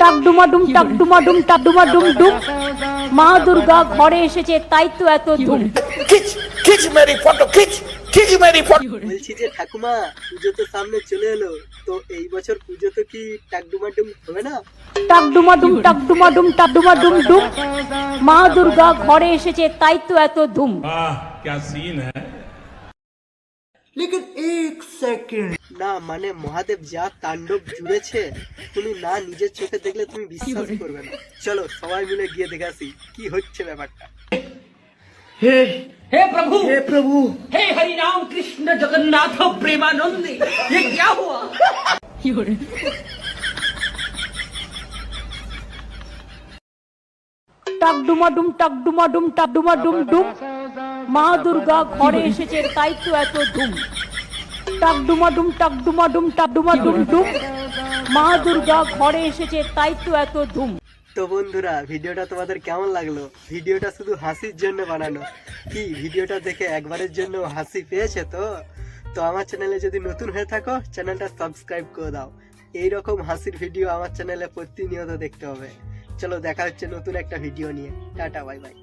টাক ডুমা ডুম টাক ডুমা ডুম টাক ডুমা ডুম ডুম। মা দুর্গা ঘরে এসেছে তাই তো এত ধুম। খিচ খিচ মেরি ফটো খিচ খিচ মেরি ফটো। বলছি যে ঠাকুমা পুজো তো সামনে চলে এলো। তো এই বছর পুজো তো কি টাক ডুমা ডুম হবে না? টাক ডুমা ডুম টাক ডুমা ডুম টাক ডুমা ডুম ডুম। মা দুর্গা ঘরে এসেছে তাই তো এত ধুম। বাহ কি সিন হ্যায় लेकिन एक सेकंड না মানে মহাদেব যা তাণ্ডব জুড়েছে তুমি না নিজের চোখে দেখলে তুমি বিশ্বাস করবে না চলো সবাই মিলে গিয়ে দেখে আসি কি হচ্ছে ব্যাপারটা हे हे प्रभु हे प्रभु हे हरि राम कृष्ण जगन्नाथ प्रेमानंद ये क्या हुआ টাক ডুমা ডুম টাক ডুমা। ডুম টাক ডুমা ডুম ডুম মা দুর্গা ঘরে এসেছে, তাই তো এত ধুম। টাক ডুমা ডুম টাক ডুমা। ডুম টাক ডুমা ডুম ডুম মা দুর্গা ঘরে এসেছে, তাই তো এত ধুম। তো বন্ধুরা, ভিডিওটা তোমাদের কেমন লাগল? ভিডিওটা শুধু হাসির জন্য বানানো। কি, ভিডিওটা দেখে একবারের জন্য হাসি পেয়েছে তো? তো আমার চ্যানেলে যদি নতুন হয়ে থাকো, চ্যানেলটা সাবস্ক্রাইব করে দাও। এই রকম হাসির ভিডিও আমার চ্যানেলে প্রতিনিয়ত দেখতে হবে। চলো দেখা হচ্ছে নতুন একটা ভিডিও নিয়ে। Tata bye bye